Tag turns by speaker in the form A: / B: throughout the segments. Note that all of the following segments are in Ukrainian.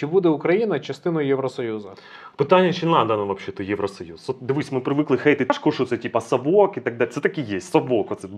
A: Чи буде Україна частиною Євросоюзу?
B: Питання, чи надо нам взагалі Євросоюз? От дивись, ми привикли хейтити що це типа совок і так далі. Це так і є, совок, оце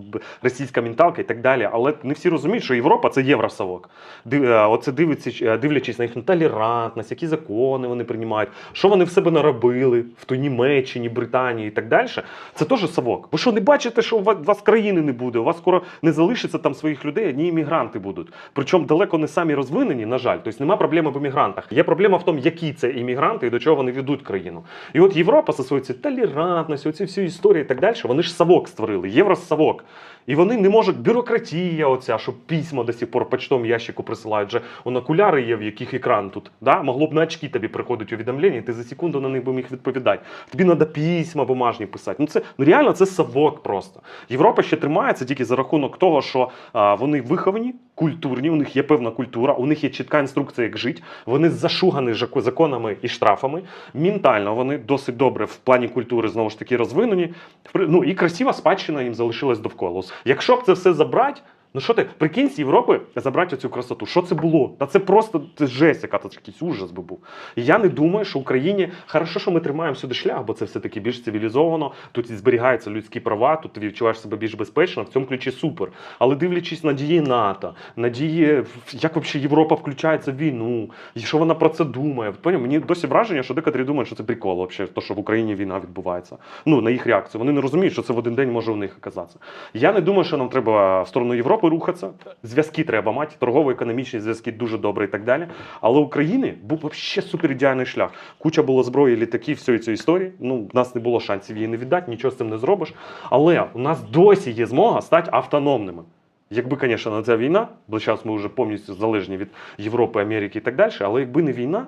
B: російська менталка і так далі. Але не всі розуміють, що Європа це євросовок. Е, Оце дивиться, е, дивлячись на їхню толерантність, які закони вони приймають, що вони в себе наробили в той Німеччині, Британії і так далі. Це теж совок. Ви що не бачите, що у вас країни не буде? У вас скоро не залишиться там своїх людей, одні іммігранти будуть. Причому далеко не самі розвинені, на жаль. Тобто немає проблеми в іммігрантах. Є проблема в тому, які це іммігранти і до чого вони ведуть країну. І от Європа зі своєю толерантністю, оці всі історії і так далі, вони ж совок створили, євросовок. І вони не можуть, бюрократія оця, щоб письма до сих пор почтовому ящику присилають. Вже он окуляри є, в яких екран тут. Да? Могло б на очки тобі приходить увідомлення, і ти за секунду на них би міг відповідати. Тобі треба письма бумажні писати. Ну це ну реально це совок просто. Європа ще тримається тільки за рахунок того, що а, вони виховані, культурні, у них є певна культура, у них є чітка інструкція, як жити. Вони зашугані законами і штрафами. Ментально вони досить добре в плані культури знову ж таки розвинені. Ну і красива спадщина їм залишилась довкола. Якщо б це все забрати. Ну що ти, прикинь, з Європи забрати цю красоту. Що це було? Та це просто це жесть, яка це якийсь ужас би був. Я не думаю, що Україні хорошо, що ми тримаємо сюди шлях, бо це все-таки більш цивілізовано. Тут зберігаються людські права, тут ти відчуваєш себе більш безпечно. В цьому ключі супер. Але дивлячись на дії НАТО, на дії, як взагалі Європа включається в війну, і що вона про це думає. Поняв? Мені досі враження, що декотрі думають, що це прикол, вообще, то, що в Україні війна відбувається. Ну, на їх реакцію. Вони не розуміють, що це в один день може у них оказатися. Я не думаю, що нам треба в сторону Європи рухатися. Зв'язки треба мати, торгово-економічні зв'язки дуже добре і так далі. Але України був взагалі супер ідеальний шлях. Куча було зброї, літаків, всієї цієї історії. Ну, в нас не було шансів її не віддати, нічого з цим не зробиш. Але у нас досі є змога стати автономними. Якби, звісно, на ця війна, бо зараз ми вже повністю залежні від Європи, Америки і так далі, але якби не війна,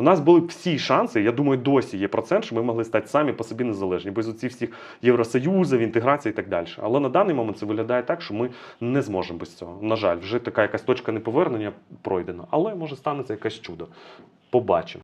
B: у нас були всі шанси, я думаю, досі є процент, що ми могли стати самі по собі незалежні, без оці всіх євросоюзів, інтеграції і так далі. Але на даний момент це виглядає так, що ми не зможемо без цього. На жаль, вже така якась точка неповернення пройдена. Але може станеться якесь чудо. Побачимо.